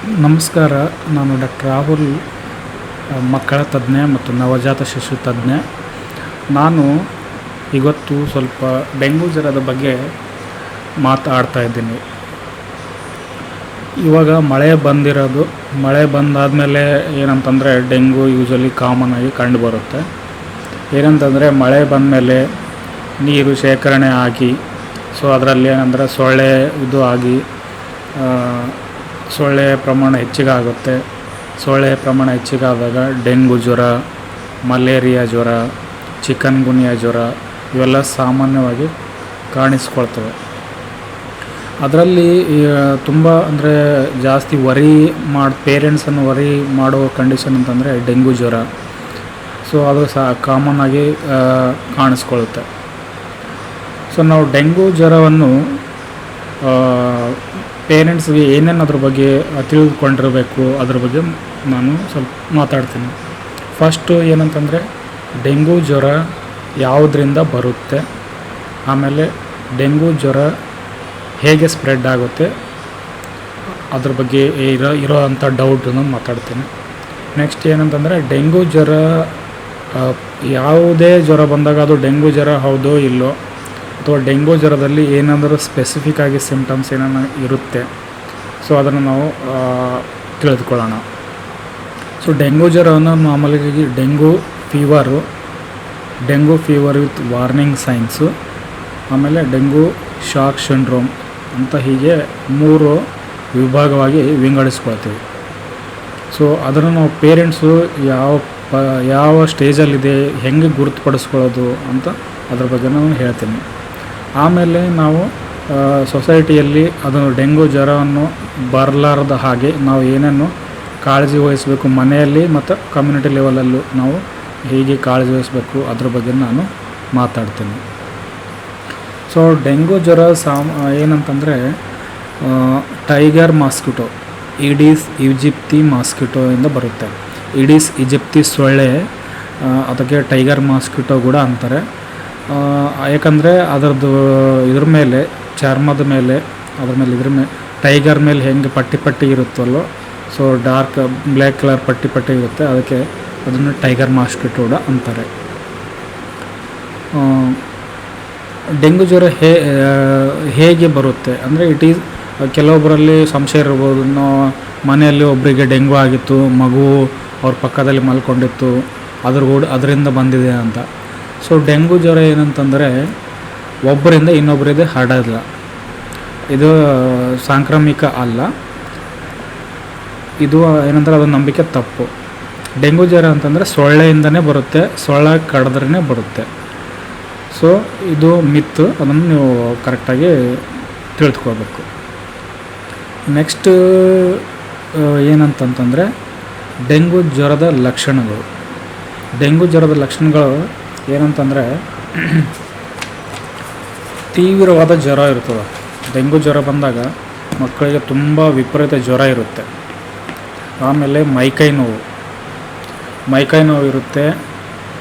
ನಮಸ್ಕಾರ, ನಾನು ಡಾಕ್ಟರ್ ರಾಹುಲ್ ಮಕ್ಕಳ ತಜ್ಞ ಮತ್ತು ನವಜಾತ ಶಿಶು ತಜ್ಞೆ. ನಾನು ಇವತ್ತು ಸ್ವಲ್ಪ ಡೆಂಗು ಜ್ವರದ ಬಗ್ಗೆ ಮಾತಾಡ್ತಾ ಇದ್ದೀನಿ. ಇವಾಗ ಮಳೆ ಬಂದಿರೋದು, ಮಳೆ ಬಂದಾದಮೇಲೆ ಏನಂತಂದರೆ ಡೆಂಗು ಯೂಶಲಿ ಕಾಮನ್ ಆಗಿ ಕಂಡುಬರುತ್ತೆ. ಏನಂತಂದರೆ ಮಳೆ ಬಂದಮೇಲೆ ನೀರು ಶೇಖರಣೆ ಆಗಿ, ಸೊ ಅದರಲ್ಲಿ ಏನಂದರೆ ಸೊಳ್ಳೆ ಇದು ಆಗಿ ಸೊಳ್ಳೆ ಪ್ರಮಾಣ ಹೆಚ್ಚಿಗೆ ಆಗುತ್ತೆ ಸೊಳ್ಳೆ ಪ್ರಮಾಣ ಹೆಚ್ಚಿಗಾದಾಗ ಡೆಂಗು ಜ್ವರ, ಮಲೇರಿಯಾ ಜ್ವರ ಚಿಕನ್ ಗುನಿಯಾ ಜ್ವರ ಇವೆಲ್ಲ ಸಾಮಾನ್ಯವಾಗಿ ಕಾಣಿಸ್ಕೊಳ್ತವೆ. ಅದರಲ್ಲಿ ತುಂಬ ಅಂದರೆ ಜಾಸ್ತಿ ವರಿ ಮಾಡಿ ಪೇರೆಂಟ್ಸನ್ನು ವರಿ ಮಾಡೋ ಕಂಡೀಷನ್ ಅಂತಂದರೆ ಡೆಂಗು ಜ್ವರ. ಸೊ ಅದು ಸಹ ಕಾಮನ್ ಆಗಿ ಕಾಣಿಸ್ಕೊಳ್ಳುತ್ತೆ ಸೊ ನಾವು ಡೆಂಗು ಜ್ವರವನ್ನು ಪೇರೆಂಟ್ಸ್ಗೆ ಏನೇನು ಅದ್ರ ಬಗ್ಗೆ ತಿಳಿದುಕೊಂಡಿರಬೇಕು ಅದ್ರ ಬಗ್ಗೆ ನಾನು ಸ್ವಲ್ಪ ಮಾತಾಡ್ತೀನಿ. ಫಸ್ಟು ಏನಂತಂದರೆ, ಡೆಂಗೂ ಜ್ವರ ಯಾವುದರಿಂದ ಬರುತ್ತೆ, ಆಮೇಲೆ ಡೆಂಗೂ ಜ್ವರ ಹೇಗೆ ಸ್ಪ್ರೆಡ್ ಆಗುತ್ತೆ, ಅದ್ರ ಬಗ್ಗೆ ಇರೋ ಇರೋ ಅಂಥ ಡೌಟನ್ನು ಮಾತಾಡ್ತೀನಿ. ನೆಕ್ಸ್ಟ್ ಏನಂತಂದರೆ, ಡೆಂಗೂ ಜ್ವರ ಯಾವುದೇ ಜ್ವರ ಬಂದಾಗ ಅದು ಡೆಂಗೂ ಜ್ವರ ಹೌದೋ ಇಲ್ಲೋ ಅಥವಾ ಡೆಂಗು ಜ್ವರದಲ್ಲಿ ಏನಾದರೂ ಸ್ಪೆಸಿಫಿಕ್ ಆಗಿ ಸಿಮ್ಟಮ್ಸ್ ಏನಾನ ಇರುತ್ತೆ. ಸೊ ಅದನ್ನು ನಾವು ತಿಳಿದುಕೊಳ್ಳೋಣ. ಸೊ ಡೆಂಗು ಜ್ವರವನ್ನು ಮಾಮೂಲಿಯಾಗಿ dengue fever dengue fever with warning signs ಆಮೇಲೆ ಡೆಂಗು ಶಾಕ್ ಸಿಂಡ್ರೋಮ್ ಅಂತ ಹೀಗೆ ಮೂರು ವಿಭಾಗವಾಗಿ ವಿಂಗಡಿಸ್ಕೊಳ್ತೀವಿ. ಸೊ ಅದನ್ನು ನಾವು ಪೇರೆಂಟ್ಸು ಯಾವ ಪ ಯಾವ ಸ್ಟೇಜಲ್ಲಿದೆ ಹೆಂಗೆ ಗುರುತುಪಡಿಸ್ಕೊಳ್ಳೋದು ಅಂತ ಅದ್ರ ಬಗ್ಗೆ ನಾನು ಹೇಳ್ತೀನಿ. ಆಮೇಲೆ ನಾವು ಸೊಸೈಟಿಯಲ್ಲಿ ಅದು ಡೆಂಗು ಜ್ವರವನ್ನು ಬರಲಾರದ ಹಾಗೆ ನಾವು ಏನನ್ನು ಕಾಳಜಿ ವಹಿಸಬೇಕು ಮನೆಯಲ್ಲಿ ಮತ್ತು ಕಮ್ಯುನಿಟಿ ಲೆವೆಲಲ್ಲೂ ನಾವು ಹೇಗೆ ಕಾಳಜಿ ವಹಿಸಬೇಕು ಅದ್ರ ಬಗ್ಗೆ ನಾನು ಮಾತಾಡ್ತೀನಿ. ಸೊ ಡೆಂಗು ಜ್ವರ ಸಾಮ್ ಏನಂತಂದರೆ tiger mosquito Aedes aegypti mosquito ಇಂದ ಬರುತ್ತೆ. ಇಡೀಸ್ ಈಜಿಪ್ತಿ ಸೊಳ್ಳೆ ಅದಕ್ಕೆ ಟೈಗರ್ ಮಾಸ್ಕಿಟೋ ಕೂಡ ಅಂತಾರೆ. ಯಾಕಂದರೆ ಅದರದ್ದು ಇದ್ರ ಮೇಲೆ, ಚರ್ಮದ ಮೇಲೆ, ಅದ್ರ ಮೇಲೆ ಇದ್ರ ಮೇಲೆ ಟೈಗರ್ ಮೇಲೆ ಹೆಂಗೆ ಪಟ್ಟಿ ಪಟ್ಟಿ ಇರುತ್ತಲ್ಲೋ ಸೊ ಡಾರ್ಕ್ ಬ್ಲ್ಯಾಕ್ ಕಲರ್ ಪಟ್ಟಿ ಪಟ್ಟಿ ಇರುತ್ತೆ, ಅದಕ್ಕೆ ಅದನ್ನು ಟೈಗರ್ ಮಾಸ್ಕಿಟೋಡ ಅಂತಾರೆ. ಡೆಂಗು ಜ್ವರ ಹೇ, ಹೇಗೆ ಬರುತ್ತೆ? ಅಂದರೆ ಇಟ್ ಈಸ್ ಕೆಲವೊಬ್ಬರಲ್ಲಿ ಸಂಶಯ ಇರ್ಬೋದು ಮನೆಯಲ್ಲಿ ಒಬ್ಬರಿಗೆ ಡೆಂಗು ಆಗಿತ್ತು, ಮಗು ಅವ್ರ ಪಕ್ಕದಲ್ಲಿ ಮಲ್ಕೊಂಡಿತ್ತು, ಅದ್ರ ಅದರಿಂದ ಬಂದಿದೆ ಅಂತ. ಸೊ ಡೆಂಗು ಜ್ವರ ಏನಂತಂದರೆ ಒಬ್ಬರಿಂದ ಇನ್ನೊಬ್ಬರಿಗೆ ಹರಡಲ್ಲ ಇದು ಸಾಂಕ್ರಾಮಿಕ ಅಲ್ಲ. ಇದು ಏನಂತಾರೆ ಅದು ನಂಬಿಕೆ ತಪ್ಪು. ಡೆಂಗು ಜ್ವರ ಅಂತಂದರೆ ಸೊಳ್ಳೆಯಿಂದನೇ ಬರುತ್ತೆ, ಸೊಳ್ಳೆ ಕಡಿದ್ರೇ ಬರುತ್ತೆ. ಸೊ ಇದು ಮಿತ್ತು ಅದನ್ನು ನೀವು ಕರೆಕ್ಟಾಗಿ ತಿಳ್ಕೊಬೇಕು. ನೆಕ್ಸ್ಟ್ ಏನಂತಂತಂದರೆ ಡೆಂಗು ಜ್ವರದ ಲಕ್ಷಣಗಳು. ಡೆಂಗು ಜ್ವರದ ಲಕ್ಷಣಗಳು ಏನಂತಂದರೆ, ತೀವ್ರವಾದ ಜ್ವರ ಇರ್ತದೆ. ಡೆಂಗು ಜ್ವರ ಬಂದಾಗ ಮಕ್ಕಳಿಗೆ ತುಂಬ ವಿಪರೀತ ಜ್ವರ ಇರುತ್ತೆ. ಆಮೇಲೆ ಮೈಕೈ ನೋವು. ಮೈಕೈ ನೋವು ಇರುತ್ತೆ,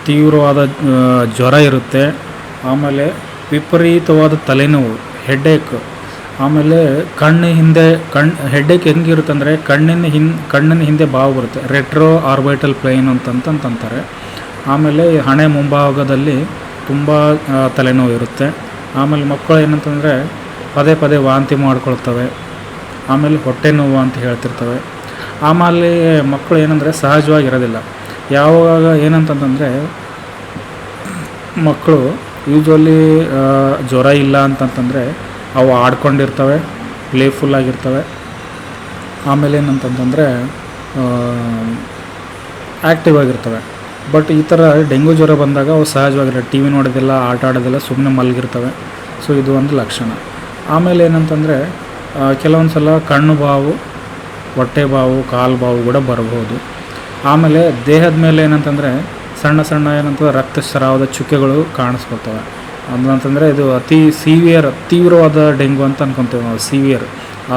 ತೀವ್ರವಾದ ಜ್ವರ ಇರುತ್ತೆ, ಆಮೇಲೆ ವಿಪರೀತವಾದ ತಲೆನೋವು ಹೆಡ್ಡೇಕ್ ಆಮೇಲೆ ಕಣ್ಣು ಹಿಂದೆ, ಕಣ್ ಹೆಡ್ಡೇಕ್ ಹೆಂಗಿರುತ್ತೆ ಅಂದರೆ ಕಣ್ಣಿನ ಹಿನ್, ಕಣ್ಣಿನ ಹಿಂದೆ ಬಾವು ಬರುತ್ತೆ. ರೆಟ್ರೋ ಆರ್ಬೈಟಲ್ ಪ್ಲೇನ್ ಅಂತಂತಂತಾರೆ ಆಮೇಲೆ ಈ ಹಣೆ ಮುಂಭಾಗದಲ್ಲಿ ತುಂಬ ತಲೆನೋವು ಇರುತ್ತೆ. ಆಮೇಲೆ ಮಕ್ಕಳು ಏನಂತಂದರೆ ಪದೇ ಪದೇ ವಾಂತಿ ಮಾಡ್ಕೊಳ್ತವೆ. ಆಮೇಲೆ ಹೊಟ್ಟೆ ನೋವು ಅಂತ ಹೇಳ್ತಿರ್ತವೆ. ಆಮೇಲೆ ಮಕ್ಕಳು ಏನಂದರೆ ಸಹಜವಾಗಿರೋದಿಲ್ಲ. ಯಾವಾಗ ಏನಂತಂತಂದರೆ ಮಕ್ಕಳು ಯೂಶ್ವಲಿ ಜ್ವರ ಇಲ್ಲ ಅಂತಂತಂದರೆ ಅವು ಆಡ್ಕೊಂಡಿರ್ತವೆ, ಪ್ಲೇಫುಲ್ ಆಗಿರ್ತವೆ. ಆಮೇಲೆ ಏನಂತಂತಂದರೆ ಆ್ಯಕ್ಟಿವ್ ಆಗಿರ್ತವೆ. ಬಟ್ ಈ ಥರ ಡೆಂಗು ಜ್ವರ ಬಂದಾಗ ಅವು ಸಹಜವಾಗಿರೋ ಟಿ ವಿ ನೋಡೋದಿಲ್ಲ, ಆಟ ಆಡೋದಿಲ್ಲ ಸುಮ್ಮನೆ ಮಲಗಿರ್ತವೆ. ಸೊ ಇದು ಒಂದು ಲಕ್ಷಣ. ಆಮೇಲೆ ಏನಂತಂದರೆ ಕೆಲವೊಂದು ಸಲ ಕಣ್ಣು ಬಾವು, ಹೊಟ್ಟೆ ಬಾವು, ಕಾಲು ಬಾವು ಕೂಡ ಬರಬಹುದು. ಆಮೇಲೆ ದೇಹದ ಮೇಲೆ ಏನಂತಂದರೆ, ಸಣ್ಣ ಸಣ್ಣ ಏನಂತಂದ್ರೆ ರಕ್ತಸ್ರಾವದ ಚುಕ್ಕೆಗಳು ಕಾಣಿಸ್ಕೊತವೆ ಅದಂತಂದರೆ ಇದು ಅತಿ ಸಿವಿಯರ್ ತೀವ್ರವಾದ ಡೆಂಗು ಅಂತ ಅನ್ಕೊತೀವಿ ನಾವು. Severe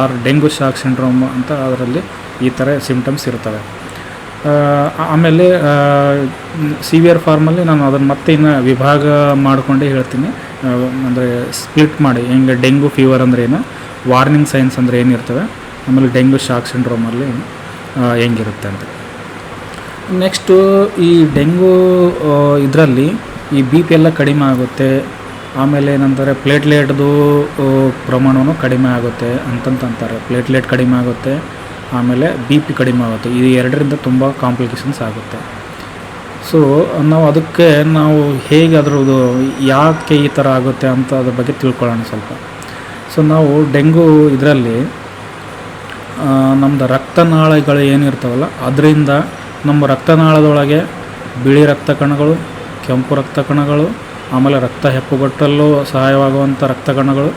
or dengue shock syndrome ಅಂತ ಅದರಲ್ಲಿ ಈ ಥರ ಸಿಂಪ್ಟಮ್ಸ್ ಇರ್ತವೆ. ಆಮೇಲೆ ಸಿವಿಯರ್ ಫಾರ್ಮಲ್ಲಿ ನಾನು ಅದನ್ನು ಮತ್ತೆ ಇನ್ನು ವಿಭಾಗ ಮಾಡಿಕೊಂಡೇ ಹೇಳ್ತೀನಿ. ಅಂದರೆ ಸ್ಪ್ಲಿಟ್ ಮಾಡಿ, ಹೆಂಗೆ ಡೆಂಗು ಫೀವರ್ ಅಂದರೆ ಏನು ವಾರ್ನಿಂಗ್ ಸೈನ್ಸ್ ಅಂದರೆ ಏನಿರ್ತವೆ ಆಮೇಲೆ ಡೆಂಗ್ಯೂ ಶಾಕ್ ಸಿಂಡ್ರೋಮಲ್ಲಿ ಹೆಂಗಿರುತ್ತೆ ಅಂತ. ನೆಕ್ಸ್ಟು ಈ ಡೆಂಗು ಇದರಲ್ಲಿ ಈ ಬಿ ಪಿ ಎಲ್ಲ ಕಡಿಮೆ ಆಗುತ್ತೆ, ಆಮೇಲೆ ಏನಂತಾರೆ ಪ್ಲೇಟ್ಲೆಟ್ದು ಪ್ರಮಾಣವೂ ಕಡಿಮೆ ಆಗುತ್ತೆ ಅಂತಂತಂತಾರೆ. ಪ್ಲೇಟ್ಲೆಟ್ ಕಡಿಮೆ ಆಗುತ್ತೆ ಆಮೇಲೆ ಬಿ ಪಿ ಕಡಿಮೆ ಆಗುತ್ತೆ. ಇದು ಎರಡರಿಂದ ತುಂಬ ಕಾಂಪ್ಲಿಕೇಶನ್ಸ್ ಆಗುತ್ತೆ. ಸೊ ನಾವು ಅದಕ್ಕೆ ನಾವು ಹೇಗೆ ಅದರದ್ದು ಯಾಕೆ ಈ ಥರ ಆಗುತ್ತೆ ಅಂತ ಅದ್ರ ಬಗ್ಗೆ ತಿಳ್ಕೊಳ್ಳೋಣ ಸ್ವಲ್ಪ. ಸೊ ನಾವು ಡೆಂಗು ಇದರಲ್ಲಿ ನಮ್ಮದು ರಕ್ತನಾಳಗಳು ಏನಿರ್ತಾವಲ್ಲ, ಅದರಿಂದ ನಮ್ಮ ರಕ್ತನಾಳದೊಳಗೆ ಬಿಳಿ ರಕ್ತ ಕಣಗಳು, ಕೆಂಪು ರಕ್ತ ಕಣಗಳು, ಆಮೇಲೆ ರಕ್ತ ಹೆಪ್ಪುಗಟ್ಟಲು ಸಹಾಯವಾಗುವಂಥ ರಕ್ತ ಕಣಗಳು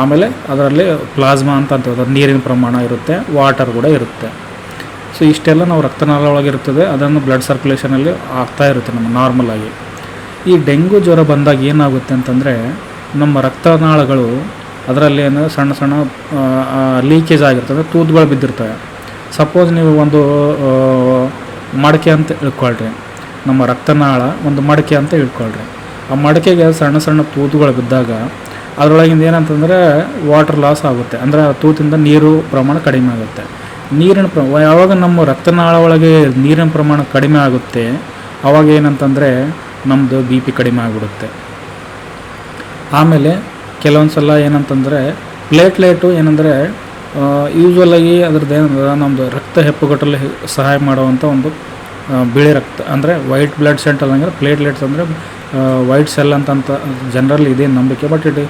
ಆಮೇಲೆ ಅದರಲ್ಲಿ ಪ್ಲಾಸ್ಮಾ ಅಂತ ಅಂತೀವಿ ನೀರಿನ ಪ್ರಮಾಣ ಇರುತ್ತೆ, ವಾಟರ್ ಕೂಡ ಇರುತ್ತೆ. ಸೊ ಇಷ್ಟೆಲ್ಲ ನಾವು ರಕ್ತನಾಳ ಒಳಗೆ ಇರ್ತದೆ ಅದನ್ನು ಬ್ಲಡ್ ಸರ್ಕ್ಯುಲೇಷನಲ್ಲಿ ಆಗ್ತಾ ಇರುತ್ತೆ ನಮ್ಮ ನಾರ್ಮಲಾಗಿ ಈ ಡೆಂಗು ಜ್ವರ ಬಂದಾಗ ಏನಾಗುತ್ತೆ ಅಂತಂದರೆ, ನಮ್ಮ ರಕ್ತನಾಳಗಳು ಅದರಲ್ಲಿ ಏನು ಸಣ್ಣ ಸಣ್ಣ ಲೀಕೇಜ್ ಆಗಿರ್ತದೆ, ತೂತುಗಳು ಬಿದ್ದಿರ್ತವೆ. ಸಪೋಸ್ ನೀವು ಒಂದು ಮಡಕೆ ಅಂತ ಇಳ್ಕೊಳ್ರಿ. ನಮ್ಮ ರಕ್ತನಾಳ ಒಂದು ಮಡಕೆ ಅಂತ ಇಳ್ಕೊಳ್ರಿ. ಆ ಮಡಕೆಗೆ ಸಣ್ಣ ಸಣ್ಣ ತೂತುಗಳು ಬಿದ್ದಾಗ ಅದರೊಳಗಿಂದ ಏನಂತಂದರೆ ವಾಟರ್ ಲಾಸ್ ಆಗುತ್ತೆ. ಅಂದರೆ ತೂತಿಂದ ನೀರು ಪ್ರಮಾಣ ಕಡಿಮೆ ಆಗುತ್ತೆ. ನೀರಿನ ಪ್ರ, ಯಾವಾಗ ನಮ್ಮ ರಕ್ತನಾಳ ಒಳಗೆ ನೀರಿನ ಪ್ರಮಾಣ ಕಡಿಮೆ ಆಗುತ್ತೆ ಆವಾಗ ಏನಂತಂದರೆ ನಮ್ಮದು ಬಿ ಪಿ ಕಡಿಮೆ ಆಗಿಬಿಡುತ್ತೆ. ಆಮೇಲೆ ಕೆಲವೊಂದು ಸಲ ಏನಂತಂದರೆ ಪ್ಲೇಟ್ಲೇಟು ಏನಂದರೆ ಯೂಶ್ವಲಾಗಿ ಅದ್ರದ್ದು ಏನಂದ್ರೆ ನಮ್ಮದು ರಕ್ತ ಹೆಪ್ಪುಗಟ್ಟಲು ಸಹಾಯ ಮಾಡುವಂಥ ಒಂದು ಬಿಳಿ ರಕ್ತ, ಅಂದರೆ ವೈಟ್ ಬ್ಲಡ್ ಸೆಂಟ್ ಅಲ್ಲಂದ್ರೆ ಪ್ಲೇಟ್ಲೆಟ್ಸ್ ಅಂದರೆ ವೈಟ್ ಸೆಲ್ ಅಂತ ಅಂತ ಜನರಲ್ಲಿ ಇದೆ ನಂಬಿಕೆ ಬಟ್ ಇಟ್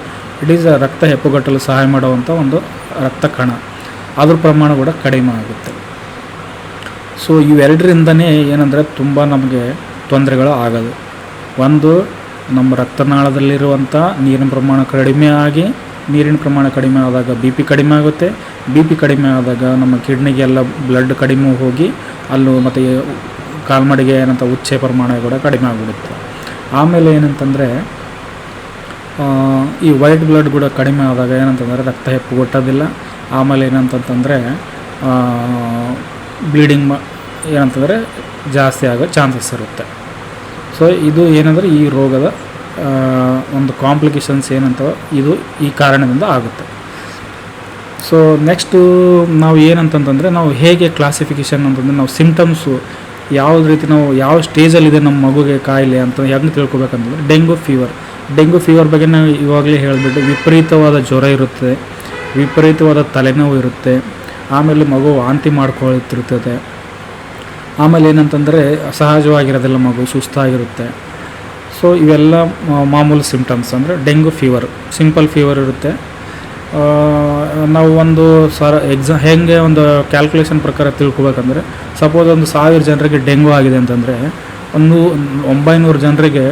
ಇಟ್ ಈಸ್ ರಕ್ತ ಹೆಪ್ಪುಗಟ್ಟಲು ಸಹಾಯ ಮಾಡುವಂಥ ಒಂದು ರಕ್ತ ಕಣ. ಅದ್ರ ಪ್ರಮಾಣ ಕೂಡ ಕಡಿಮೆ ಆಗುತ್ತೆ. ಸೊ ಇವೆರಡರಿಂದನೇ ಏನಂದರೆ ತುಂಬ ನಮಗೆ ತೊಂದರೆಗಳು ಆಗೋದು. ಒಂದು, ನಮ್ಮ ರಕ್ತನಾಳದಲ್ಲಿರುವಂಥ ನೀರಿನ ಪ್ರಮಾಣ ಕಡಿಮೆ ಆಗಿ, ನೀರಿನ ಪ್ರಮಾಣ ಕಡಿಮೆ ಆದಾಗ ಬಿ ಪಿ ಕಡಿಮೆ ಆಗುತ್ತೆ. ಬಿ ಪಿ ಕಡಿಮೆ ಆದಾಗ ನಮ್ಮ ಕಿಡ್ನಿಗೆಲ್ಲ ಬ್ಲಡ್ ಕಡಿಮೆ ಹೋಗಿ, ಅಲ್ಲೂ ಮತ್ತು ಕಾಲ್ಮಡಿಗೆ ಏನಂತ ಉಚ್ಚೆ ಪ್ರಮಾಣ ಕೂಡ ಕಡಿಮೆ ಆಗಿಬಿಡುತ್ತೆ. ಆಮೇಲೆ ಏನಂತಂದರೆ ಈ ವೈಟ್ ಬ್ಲಡ್ ಕೂಡ ಕಡಿಮೆ ಆದಾಗ ಏನಂತಂದರೆ ರಕ್ತ ಹೆಪ್ಪುಗೊಟ್ಟೋದಿಲ್ಲ ಆಮೇಲೆ ಏನಂತಂತಂದರೆ ಬ್ಲೀಡಿಂಗ್ ಏನಂತಂದರೆ ಜಾಸ್ತಿ ಆಗೋ ಚಾನ್ಸಸ್ ಇರುತ್ತೆ. ಸೊ ಇದು ಏನಂದರೆ ಈ ರೋಗದ ಒಂದು ಕಾಂಪ್ಲಿಕೇಶನ್ಸ್ ಏನಂತ ಇದು ಈ ಕಾರಣದಿಂದ ಆಗುತ್ತೆ. ಸೊ ನೆಕ್ಸ್ಟು ನಾವು ಏನಂತಂತಂದರೆ ನಾವು ಹೇಗೆ ಕ್ಲಾಸಿಫಿಕೇಷನ್ ಅಂತಂದರೆ ನಾವು ಸಿಮ್ಟಮ್ಸು ಯಾವ ರೀತಿ ನಾವು ಯಾವ ಸ್ಟೇಜಲ್ಲಿದೆ ನಮ್ಮ ಮಗುಗೆ ಕಾಯಿಲೆ ಅಂತ ಹೆಂಗೆ ತಿಳ್ಕೊಬೇಕಂತಂದ್ರೆ ಡೆಂಗು ಫೀವರ್ ಡೆಂಗು ಫೀವರ್ ಬಗ್ಗೆ ನಾವು ಇವಾಗಲೇ ಹೇಳಿಬಿಟ್ಟು ವಿಪರೀತವಾದ ಜ್ವರ ಇರುತ್ತೆ, ವಿಪರೀತವಾದ ತಲೆನೋವು ಇರುತ್ತೆ, ಆಮೇಲೆ ಮಗು ವಾಂತಿ ಮಾಡ್ಕೊಳ್ತಿರ್ತದೆ. ಆಮೇಲೆ ಏನಂತಂದರೆ ಸಹಜವಾಗಿರೋದಿಲ್ಲ ಮಗು ಸುಸ್ತಾಗಿರುತ್ತೆ. ಸೊ ಇವೆಲ್ಲ ಮಾಮೂಲು ಸಿಮ್ಟಮ್ಸ್ ಅಂದರೆ ಡೆಂಗು ಫೀವರ್ ಸಿಂಪಲ್ ಫೀವರ್ ಇರುತ್ತೆ. ನಾವು ಒಂದು ಸರ ಎಕ್ಸಾ ಹೇಗೆ ಒಂದು ಕ್ಯಾಲ್ಕುಲೇಷನ್ ಪ್ರಕಾರ ತಿಳ್ಕೊಬೇಕಂದ್ರೆ ಸಪೋಸ್ ಒಂದು ಸಾವಿರ ಜನರಿಗೆ ಡೆಂಗೂ ಆಗಿದೆ ಅಂತಂದರೆ, ಒಂದು ಒಂಬೈನೂರು ಜನರಿಗೆ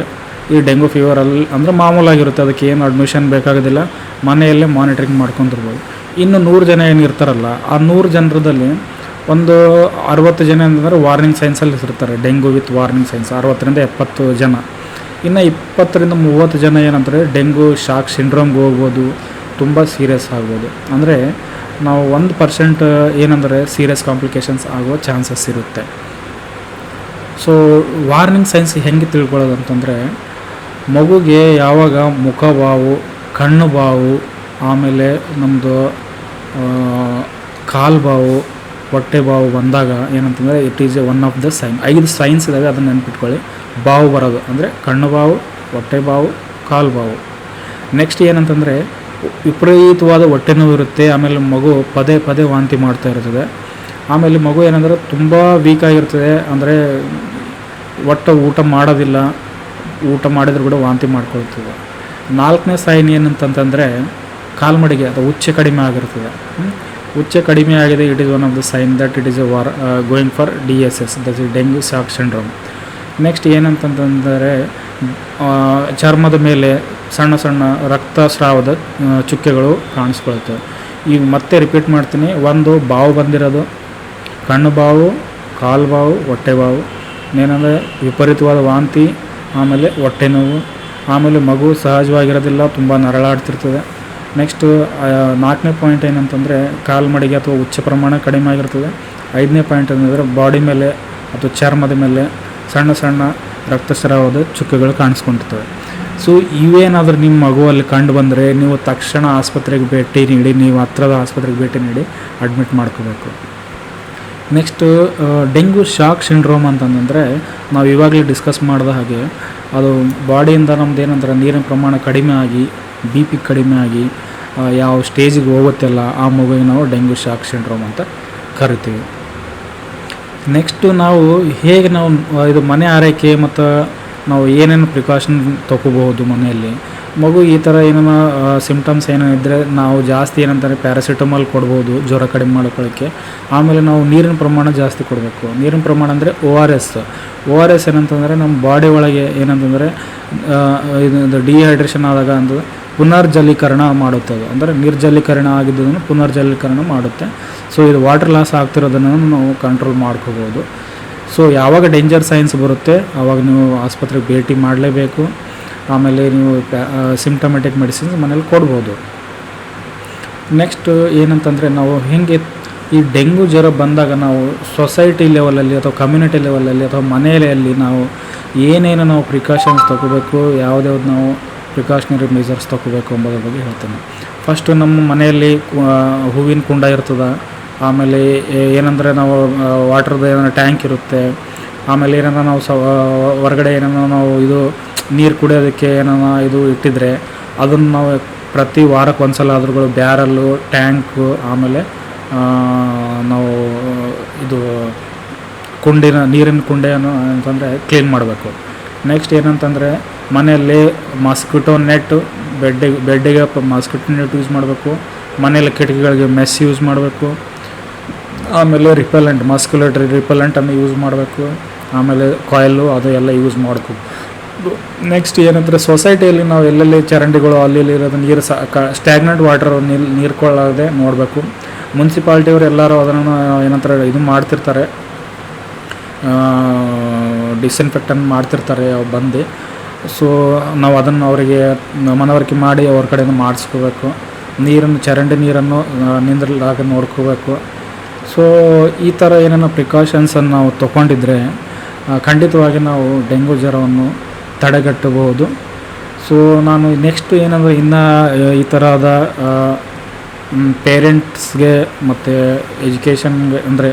ಈ ಡೆಂಗು ಫೀವರಲ್ಲಿ ಅಂದರೆ ಮಾಮೂಲಾಗಿರುತ್ತೆ, ಅದಕ್ಕೆ ಏನು ಅಡ್ಮಿಷನ್ ಬೇಕಾಗೋದಿಲ್ಲ, ಮನೆಯಲ್ಲೇ ಮಾನಿಟ್ರಿಂಗ್ ಮಾಡ್ಕೊಂತಿರ್ಬೋದು ಇನ್ನು ನೂರು ಜನ ಏನು ಇರ್ತಾರಲ್ಲ, ಆ ನೂರು ಜನರದಲ್ಲಿ ಒಂದು ಅರವತ್ತು ಜನ ಅಂತಂದರೆ ವಾರ್ನಿಂಗ್ ಸೈನ್ಸಲ್ಲಿ ಇರ್ತಾರೆ, ಡೆಂಗು ವಿತ್ ವಾರ್ನಿಂಗ್ ಸೈನ್ಸ್ ಅರವತ್ತರಿಂದ ಎಪ್ಪತ್ತು ಜನ. ಇನ್ನು ಇಪ್ಪತ್ತರಿಂದ ಮೂವತ್ತು ಜನ ಏನಂತಾರೆ, ಡೆಂಗು ಶಾಕ್ ಸಿಂಡ್ರೋಮ್ಗೆ ಹೋಗ್ಬೋದು ತುಂಬ ಸೀರಿಯಸ್ ಆಗ್ಬೋದು. ಅಂದರೆ ನಾವು ಒಂದು ಪರ್ಸೆಂಟ್ ಏನಂದರೆ ಸೀರಿಯಸ್ ಕಾಂಪ್ಲಿಕೇಶನ್ಸ್ ಆಗೋ ಚಾನ್ಸಸ್ ಇರುತ್ತೆ. ಸೊ ವಾರ್ನಿಂಗ್ ಸೈನ್ಸ್ ಹೆಂಗೆ ತಿಳ್ಕೊಳ್ಳೋದು ಅಂತಂದರೆ, ಮಗುಗೆ ಯಾವಾಗ ಮುಖಬಾವು ಕಣ್ಣು ಬಾವು, ಆಮೇಲೆ ನಮ್ಮದು ಕಾಲು ಬಾವು, ಹೊಟ್ಟೆ ಬಾವು ಬಂದಾಗ ಏನಂತಂದರೆ it is a one of the sign ಐದು ಸೈನ್ಸ್ ಇದ್ದಾವೆ ಅದನ್ನು ನೆನ್ಪಿಟ್ಕೊಳ್ಳಿ. ಬಾವು ಬರೋದು ಅಂದರೆ ಕಣ್ಣು ಬಾವು, ಹೊಟ್ಟೆ ಬಾವು, ಕಾಲು ಬಾವು. ನೆಕ್ಸ್ಟ್ ಏನಂತಂದರೆ ವಿಪರೀತವಾದ ಹೊಟ್ಟೆ ನೋವು ಇರುತ್ತೆ, ಆಮೇಲೆ ಮಗು ಪದೇ ಪದೇ ವಾಂತಿ ಮಾಡ್ತಾ ಇರ್ತದೆ. ಆಮೇಲೆ ಮಗು ಏನಂದರೆ ತುಂಬ ವೀಕ್ ಆಗಿರ್ತದೆ, ಅಂದರೆ ಒಟ್ಟು ಊಟ ಮಾಡೋದಿಲ್ಲ, ಊಟ ಮಾಡಿದ್ರೂ ಕೂಡ ವಾಂತಿ ಮಾಡ್ಕೊಳ್ತದೆ. ನಾಲ್ಕನೇ ಸೈನ್ ಏನಂತಂತಂದರೆ ಕಾಲ್ಮಡಿಗೆ ಅಥವಾ ಉಚ್ಚೆ ಕಡಿಮೆ ಆಗಿರ್ತದೆ? ಉಚ್ಚೆ ಕಡಿಮೆ ಆಗಿದೆ it is one of the sign that it is a warning for D S S that is dengue shock syndrome next ಏನಂತಂತಂದರೆ ಚರ್ಮದ ಮೇಲೆ ಸಣ್ಣ ಸಣ್ಣ ರಕ್ತಸ್ರಾವದ ಚುಕ್ಕೆಗಳು ಕಾಣಿಸ್ಕೊಳ್ತವೆ. ಈಗ ಮತ್ತೆ ರಿಪೀಟ್ ಮಾಡ್ತೀನಿ. ಒಂದು ಬಾವು ಬಂದಿರೋದು. ಕಣ್ಣು ಬಾವು, ಕಾಲು ಬಾವು, ಹೊಟ್ಟೆ ಬಾವು. ಏನಂದರೆ ವಿಪರೀತವಾದ ವಾಂತಿ, ಆಮೇಲೆ ಹೊಟ್ಟೆ ನೋವು. ಆಮೇಲೆ ಮಗು ಸಹಜವಾಗಿರೋದಿಲ್ಲ, ತುಂಬ ನರಳಾಡ್ತಿರ್ತದೆ. ನೆಕ್ಸ್ಟು ನಾಲ್ಕನೇ ಪಾಯಿಂಟ್ ಏನಂತಂದರೆ ಕಾಲು ಮಡಿಗೆ ಅಥವಾ ಉಚ್ಚ ಪ್ರಮಾಣ ಕಡಿಮೆ ಆಗಿರ್ತದೆ. ಐದನೇ ಪಾಯಿಂಟ್ ಏನಂದರೆ ಬಾಡಿ ಮೇಲೆ ಅಥವಾ ಚರ್ಮದ ಮೇಲೆ ಸಣ್ಣ ಸಣ್ಣ ರಕ್ತಸ್ರಾವದ ಚುಕ್ಕೆಗಳು ಕಾಣಿಸ್ಕೊಂಡಿರ್ತವೆ ಸೊ ಇವೇನಾದರೂ ನಿಮ್ಮ ಮಗುವಲ್ಲಿ ಕಂಡು ಬಂದರೆ ನೀವು ತಕ್ಷಣ ಆಸ್ಪತ್ರೆಗೆ ಭೇಟಿ ನೀಡಿ, ನೀವು ಹತ್ರದ ಆಸ್ಪತ್ರೆಗೆ ಭೇಟಿ ನೀಡಿ ಅಡ್ಮಿಟ್ ಮಾಡ್ಕೋಬೇಕು. ನೆಕ್ಸ್ಟು ಡೆಂಗ್ಯೂ ಶಾಕ್ ಸಿಂಡ್ರೋಮ್ ಅಂತಂದರೆ ನಾವು ಇವಾಗಲೇ ಡಿಸ್ಕಸ್ ಮಾಡಿದ ಹಾಗೆ ಅದು ಬಾಡಿಯಿಂದ ನಮ್ದು ಏನಂದ್ರೆ ನೀರಿನ ಪ್ರಮಾಣ ಕಡಿಮೆ ಆಗಿ ಬಿ ಪಿ ಕಡಿಮೆ ಆಗಿ ಯಾವ ಸ್ಟೇಜಿಗೆ ಹೋಗುತ್ತಲ್ಲ, ಆ ಮಗುವಿಗೆ ನಾವು ಡೆಂಗ್ಯೂ ಶಾಕ್ ಸಿಂಡ್ರೋಮ್ ಅಂತ ಕರಿತೀವಿ. ನೆಕ್ಸ್ಟು ನಾವು ಹೇಗೆ ನಾವು ಇದು ಮನೆ ಆರೈಕೆ ಮತ್ತು ನಾವು ಏನೇನು ಪ್ರಿಕಾಷನ್ ತೊಗೋಬಹುದು ಮನೆಯಲ್ಲಿ? ಮಗು ಈ ಥರ ಏನೇನು ಸಿಮ್ಟಮ್ಸ್ ಏನೇನು ಇದ್ದರೆ ನಾವು ಜಾಸ್ತಿ ಏನಂತಾರೆ ಪ್ಯಾರಾಸಿಟಮಾಲ್ ಕೊಡ್ಬೋದು ಜ್ವರ ಕಡಿಮೆ ಮಾಡ್ಕೊಳ್ಳೋಕ್ಕೆ. ಆಮೇಲೆ ನಾವು ನೀರಿನ ಪ್ರಮಾಣ ಜಾಸ್ತಿ ಕೊಡಬೇಕು. ನೀರಿನ ಪ್ರಮಾಣ ಅಂದರೆ O R S O R S ಏನಂತಂದರೆ ನಮ್ಮ ಬಾಡಿ ಒಳಗೆ ಏನಂತಂದರೆ ಇದು ಡಿಹೈಡ್ರೇಷನ್ ಆದಾಗ ಅಂದ್ರೆ ಪುನರ್ಜಲೀಕರಣ ಮಾಡುತ್ತೆ ಅದು. ಅಂದರೆ ನಿರ್ಜಲೀಕರಣ ಆಗಿದ್ದನ್ನು ಪುನರ್ಜಲೀಕರಣ ಮಾಡುತ್ತೆ. ಸೊ ಇದು ವಾಟರ್ ಲಾಸ್ ಆಗ್ತಿರೋದನ್ನು ನಾವು ಕಂಟ್ರೋಲ್ ಮಾಡ್ಕೋಬೋದು ಸೊ ಯಾವಾಗ ಡೇಂಜರ್ ಸೈನ್ಸ್ ಬರುತ್ತೆ ಆವಾಗ ನೀವು ಆಸ್ಪತ್ರೆಗೆ ಭೇಟಿ ಮಾಡಲೇಬೇಕು. ಆಮೇಲೆ ನೀವು ಸಿಮ್ಟಮೆಟಿಕ್ ಮೆಡಿಸಿನ್ಸ್ ಮನೇಲಿ ಕೊಡ್ಬೋದು. ನೆಕ್ಸ್ಟ್ ಏನಂತಂದರೆ ನಾವು ಹೆಂಗೆ ಈ ಡೆಂಗು ಜ್ವರ ಬಂದಾಗ ನಾವು ಸೊಸೈಟಿ ಲೆವೆಲಲ್ಲಿ ಅಥವಾ ಕಮ್ಯುನಿಟಿ ಲೆವೆಲಲ್ಲಿ ಅಥವಾ ಮನೆಯಲ್ಲಿ ನಾವು ಏನೇನು ನಾವು ಪ್ರಿಕಾಷನ್ಸ್ ತೊಗೋಬೇಕು ಯಾವುದ್ಯಾವ್ದು ನಾವು ಪ್ರಿಕಾಷನರಿ ಮೆಜರ್ಸ್ ತೊಗೋಬೇಕು ಎಂಬುದ್ರ ಬಗ್ಗೆ ಹೇಳ್ತೇನೆ. ಫಸ್ಟು ನಮ್ಮ ಮನೆಯಲ್ಲಿ ಹೂವಿನ ಕುಂಡ ಇರ್ತದೆ. ಆಮೇಲೆ ಏನಂದರೆ ನಾವು ವಾಟ್ರದ್ದು ಏನಾರ ಟ್ಯಾಂಕ್ ಇರುತ್ತೆ. ಆಮೇಲೆ ಏನಾರ ನಾವು ಸ ಹೊರಗಡೆ ಏನಾರ ನಾವು ಇದು ನೀರು ಕುಡಿಯೋದಕ್ಕೆ ಏನಾರ ಇದು ಇಟ್ಟಿದ್ರೆ ಅದನ್ನು ನಾವು ಪ್ರತಿ ವಾರಕ್ಕೆ ಒಂದ್ಸಲ ಸಲ ಅದ್ರಗಳು ಬ್ಯಾರಲ್ಲು, ಟ್ಯಾಂಕು, ಆಮೇಲೆ ನಾವು, ಇದು ಕುಂಡಿನ, ನೀರಿನ ಕುಂಡೆಯನ್ನು ಅಂತಂದರೆ ಕ್ಲೀನ್ ಮಾಡಬೇಕು. ನೆಕ್ಸ್ಟ್ ಏನಂತಂದರೆ ಮನೆಯಲ್ಲಿ ಮಾಸ್ಕಿಟೋ ನೆಟ್ ಬೆಡ್ಡಿಗೆ ಬೆಡ್ಡಿಗೆ ಮಾಸ್ಕಿಟೋ ನೆಟ್ ಯೂಸ್ ಮಾಡಬೇಕು. ಮನೆಯಲ್ಲಿ ಕಿಟಕಿಗಳಿಗೆ ಮೆಸ್ ಯೂಸ್ ಮಾಡಬೇಕು. ಆಮೇಲೆ ರಿಪೆಲೆಂಟ್ ಮಸ್ಕ್ಯುಲೇಟರಿ ರಿಪೆಲೆಂಟನ್ನು ಯೂಸ್ ಮಾಡಬೇಕು. ಆಮೇಲೆ ಕಾಯಿಲು ಅದು ಎಲ್ಲ ಯೂಸ್ ಮಾಡಬೇಕು. ನೆಕ್ಸ್ಟ್ ಏನಂದರೆ ಸೊಸೈಟಿಯಲ್ಲಿ ನಾವು ಎಲ್ಲೆಲ್ಲಿ ಚರಂಡಿಗಳು ಅಲ್ಲಿ ಇರೋದು ನೀರು ಸ ಸ್ಟ್ಯಾಗ್ನೆಂಟ್ ವಾಟರ್ ನೀರು, ನೀರ್ಕೊಳ್ಳದೆ ನೋಡಬೇಕು. ಮುನ್ಸಿಪಾಲ್ಟಿಯವರು ಎಲ್ಲರೂ ಅದನ್ನು ಏನಂತಾರೆ, ಇದು ಮಾಡ್ತಿರ್ತಾರೆ. ಡಿಸ್ಇನ್ಫೆಕ್ಟನ್ನು ಮಾಡ್ತಿರ್ತಾರೆ ಬಂದು. ಸೊ ನಾವು ಅದನ್ನು ಅವರಿಗೆ ಮನವರಿಕೆ ಮಾಡಿ ಅವ್ರ ಕಡೆಯಿಂದ ಮಾಡಿಸ್ಕೋಬೇಕು. ನೀರನ್ನು, ಚರಂಡಿ ನೀರನ್ನು ನಿಂದ್ರಲಾಗ ನೋಡ್ಕೋಬೇಕು. ಸೊ ಈ ಥರ ಏನೇನೋ ಪ್ರಿಕಾಷನ್ಸನ್ನು ನಾವು ತಗೊಂಡಿದ್ರೆ ಖಂಡಿತವಾಗಿ ನಾವು ಡೆಂಗ್ಯೂ ಜ್ವರವನ್ನು ತಡೆಗಟ್ಟಬಹುದು. ಸೊ ನಾನು ನೆಕ್ಸ್ಟ್ ಏನಂದರೆ ಇನ್ನು ಈ ಥರದ ಪೇರೆಂಟ್ಸ್ಗೆ ಮತ್ತು ಎಜುಕೇಷನ್ಗೆ ಅಂದರೆ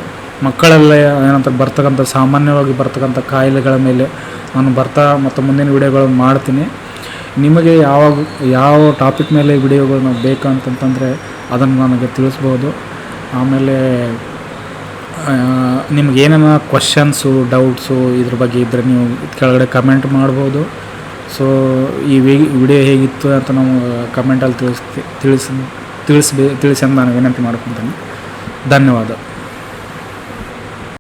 ಮಕ್ಕಳೆಲ್ಲ ಏನಂತ ಬರ್ತಕ್ಕಂಥ, ಸಾಮಾನ್ಯವಾಗಿ ಬರ್ತಕ್ಕಂಥ ಕಾಯಿಲೆಗಳ ಮೇಲೆ ನಾನು ಬರ್ತಾ ಮತ್ತು ಮುಂದಿನ ವಿಡಿಯೋಗಳನ್ನು ಮಾಡ್ತೀನಿ. ನಿಮಗೆ ಯಾವಾಗ, ಯಾವ ಟಾಪಿಕ್ ಮೇಲೆ ವಿಡಿಯೋಗಳು ನಾವು ಬೇಕಂತಂತಂದರೆ ಅದನ್ನು ನನಗೆ ತಿಳಿಸ್ಬೋದು. ಆಮೇಲೆ ನಿಮ್ಗೆ ಏನೇನ ಕ್ವಶನ್ಸು ಡೌಟ್ಸು ಇದ್ರ ಬಗ್ಗೆ ಇದ್ದರೆ ನೀವು ಕೆಳಗಡೆ ಕಮೆಂಟ್ ಮಾಡ್ಬೋದು. ಸೊ ಈ ವಿಡಿಯೋ ಹೇಗಿತ್ತು ಅಂತ ನಾವು ಕಮೆಂಟಲ್ಲಿ ತಿಳಿಸ್ ತಿಳಿಸ್, ತಿಳಿಸ್ಬೇ, ತಿಳಿಸಿ ಅಂತ ನಾನು ವಿನಂತಿ ಮಾಡ್ಕೊತೀನಿ. ಧನ್ಯವಾದ.